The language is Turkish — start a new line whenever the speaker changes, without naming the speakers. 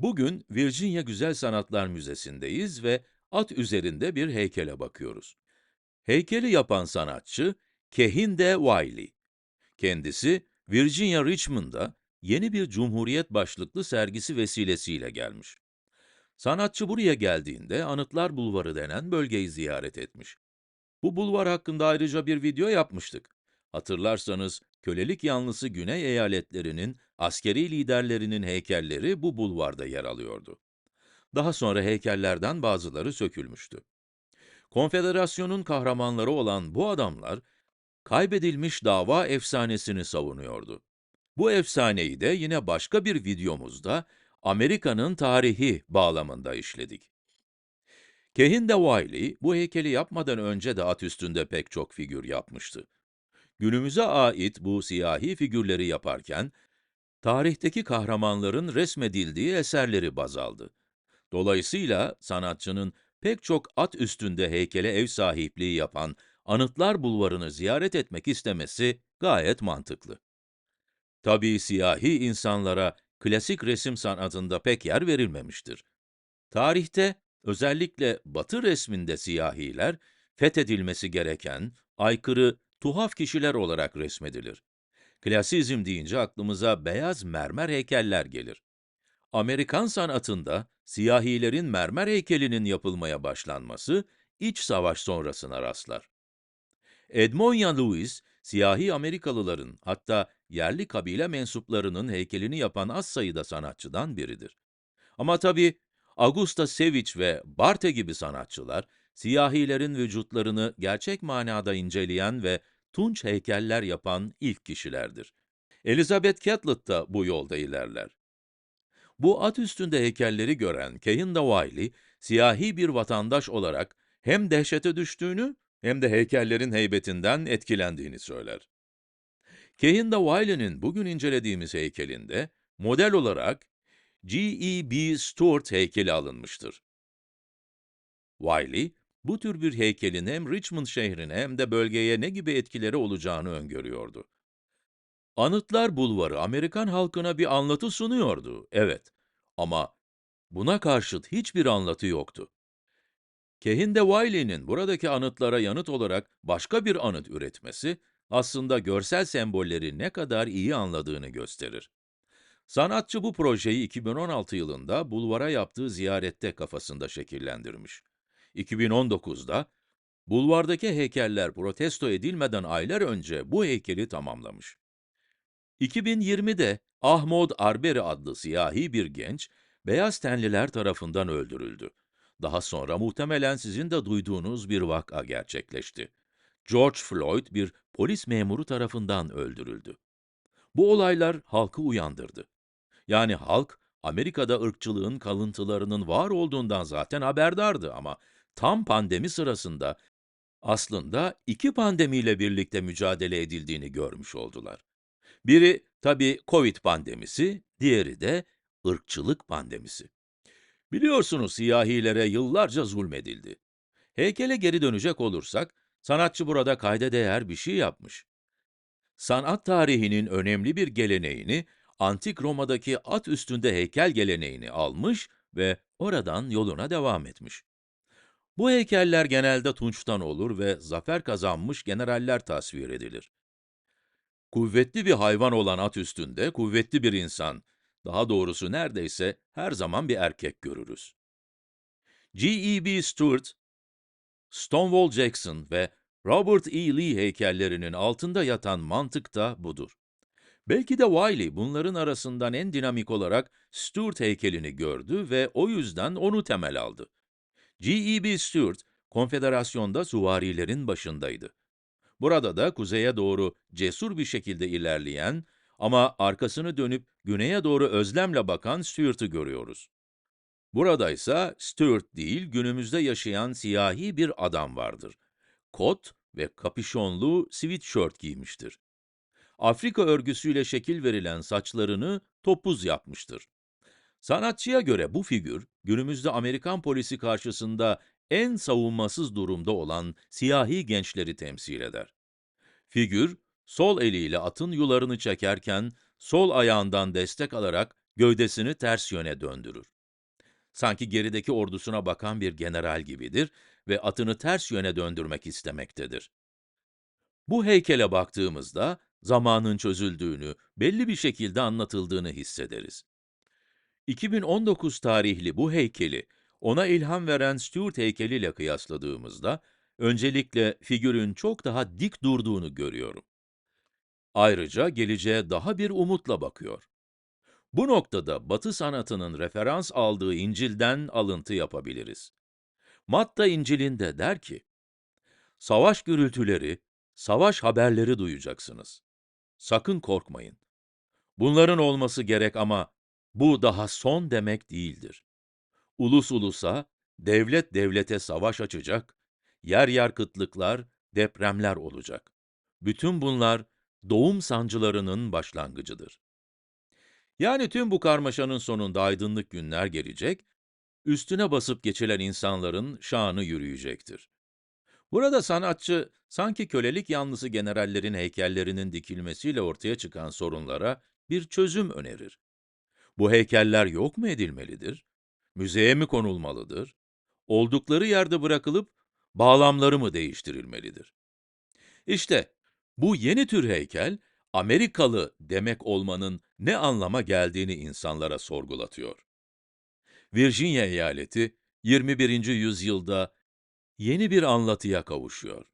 Bugün Virginia Güzel Sanatlar Müzesi'ndeyiz ve at üzerinde bir heykele bakıyoruz. Heykeli yapan sanatçı Kehinde Wiley. Kendisi Virginia Richmond'a yeni bir Cumhuriyet başlıklı sergisi vesilesiyle gelmiş. Sanatçı buraya geldiğinde Anıtlar Bulvarı denen bölgeyi ziyaret etmiş. Bu bulvar hakkında ayrıca bir video yapmıştık. Hatırlarsanız, kölelik yanlısı Güney eyaletlerinin askeri liderlerinin heykelleri bu bulvarda yer alıyordu. Daha sonra heykellerden bazıları sökülmüştü. Konfederasyonun kahramanları olan bu adamlar, kaybedilmiş dava efsanesini savunuyordu. Bu efsaneyi de yine başka bir videomuzda Amerika'nın tarihi bağlamında işledik. Kehinde Wiley, bu heykeli yapmadan önce de at üstünde pek çok figür yapmıştı. Günümüze ait bu siyahi figürleri yaparken, tarihteki kahramanların resmedildiği eserleri baz aldı. Dolayısıyla sanatçının pek çok at üstünde heykele ev sahipliği yapan Anıtlar Bulvarı'nı ziyaret etmek istemesi gayet mantıklı. Tabii siyahi insanlara klasik resim sanatında pek yer verilmemiştir. Tarihte, özellikle Batı resminde siyahiler, fethedilmesi gereken, aykırı, tuhaf kişiler olarak resmedilir. Klasizm deyince aklımıza beyaz mermer heykeller gelir. Amerikan sanatında siyahilerin mermer heykelinin yapılmaya başlanması, iç savaş sonrasına rastlar. Edmonia Lewis, siyahi Amerikalıların, hatta yerli kabile mensuplarının heykelini yapan az sayıda sanatçıdan biridir. Ama tabii, Augusta Savage ve Barthe gibi sanatçılar, siyahilerin vücutlarını gerçek manada inceleyen ve tunç heykeller yapan ilk kişilerdir. Elizabeth Catlett da bu yolda ilerler. Bu at üstünde heykelleri gören Kehinde Wiley, siyahi bir vatandaş olarak hem dehşete düştüğünü hem de heykellerin heybetinden etkilendiğini söyler. Kehinde Wiley'nin bugün incelediğimiz heykelinde model olarak G.E.B. Stuart heykeli alınmıştır. Wiley, bu tür bir heykelin hem Richmond şehrine hem de bölgeye ne gibi etkileri olacağını öngörüyordu. Anıtlar Bulvarı Amerikan halkına bir anlatı sunuyordu, evet. Ama buna karşıt hiçbir anlatı yoktu. Kehinde Wiley'nin buradaki anıtlara yanıt olarak başka bir anıt üretmesi, aslında görsel sembolleri ne kadar iyi anladığını gösterir. Sanatçı bu projeyi 2016 yılında bulvara yaptığı ziyarette kafasında şekillendirmiş. 2019'da, bulvardaki heykeller protesto edilmeden aylar önce bu heykeli tamamlamış. 2020'de Ahmod Arbery adlı siyahi bir genç, beyaz tenliler tarafından öldürüldü. Daha sonra muhtemelen sizin de duyduğunuz bir vaka gerçekleşti. George Floyd bir polis memuru tarafından öldürüldü. Bu olaylar halkı uyandırdı. Yani halk, Amerika'da ırkçılığın kalıntılarının var olduğundan zaten haberdardı ama tam pandemi sırasında aslında iki pandemiyle birlikte mücadele edildiğini görmüş oldular. Biri tabii Covid pandemisi, diğeri de ırkçılık pandemisi. Biliyorsunuz siyahilere yıllarca zulmedildi. Heykele geri dönecek olursak, sanatçı burada kayda değer bir şey yapmış. Sanat tarihinin önemli bir geleneğini, Antik Roma'daki at üstünde heykel geleneğini almış ve oradan yoluna devam etmiş. Bu heykeller genelde tunçtan olur ve zafer kazanmış generaller tasvir edilir. Kuvvetli bir hayvan olan at üstünde kuvvetli bir insan, daha doğrusu neredeyse her zaman bir erkek görürüz. G.E.B. Stuart, Stonewall Jackson ve Robert E. Lee heykellerinin altında yatan mantık da budur. Belki de Wiley bunların arasından en dinamik olarak Stuart heykelini gördü ve o yüzden onu temel aldı. G.E.B. Stuart, konfederasyonda suvarilerin başındaydı. Burada da kuzeye doğru cesur bir şekilde ilerleyen ama arkasını dönüp güneye doğru özlemle bakan Stuart'ı görüyoruz. Burada ise Stuart değil, günümüzde yaşayan siyahi bir adam vardır. Kot ve kapüşonlu sweatshirt giymiştir. Afrika örgüsüyle şekil verilen saçlarını topuz yapmıştır. Sanatçıya göre bu figür, günümüzde Amerikan polisi karşısında en savunmasız durumda olan siyahi gençleri temsil eder. Figür, sol eliyle atın yularını çekerken, sol ayağından destek alarak gövdesini ters yöne döndürür. Sanki gerideki ordusuna bakan bir general gibidir ve atını ters yöne döndürmek istemektedir. Bu heykele baktığımızda zamanın çözüldüğünü, belli bir şekilde anlatıldığını hissederiz. 2019 tarihli bu heykeli, ona ilham veren Stuart heykeliyle kıyasladığımızda, öncelikle figürün çok daha dik durduğunu görüyorum. Ayrıca geleceğe daha bir umutla bakıyor. Bu noktada Batı sanatının referans aldığı İncil'den alıntı yapabiliriz. Matta İncil'inde der ki, Savaş gürültüleri, savaş haberleri duyacaksınız. Sakın korkmayın. Bunların olması gerek ama bu daha son demek değildir. Ulus ulusa, devlet devlete savaş açacak, yer yer kıtlıklar, depremler olacak. Bütün bunlar doğum sancılarının başlangıcıdır. Yani tüm bu karmaşanın sonunda aydınlık günler gelecek, üstüne basıp geçilen insanların şanı yürüyecektir. Burada sanatçı, sanki kölelik yanlısı generallerin heykellerinin dikilmesiyle ortaya çıkan sorunlara bir çözüm önerir. Bu heykeller yok mu edilmelidir? Müzeye mi konulmalıdır? Oldukları yerde bırakılıp bağlamları mı değiştirilmelidir? İşte bu yeni tür heykel, Amerikalı demek olmanın ne anlama geldiğini insanlara sorgulatıyor. Virginia eyaleti, 21. yüzyılda yeni bir anlatıya kavuşuyor.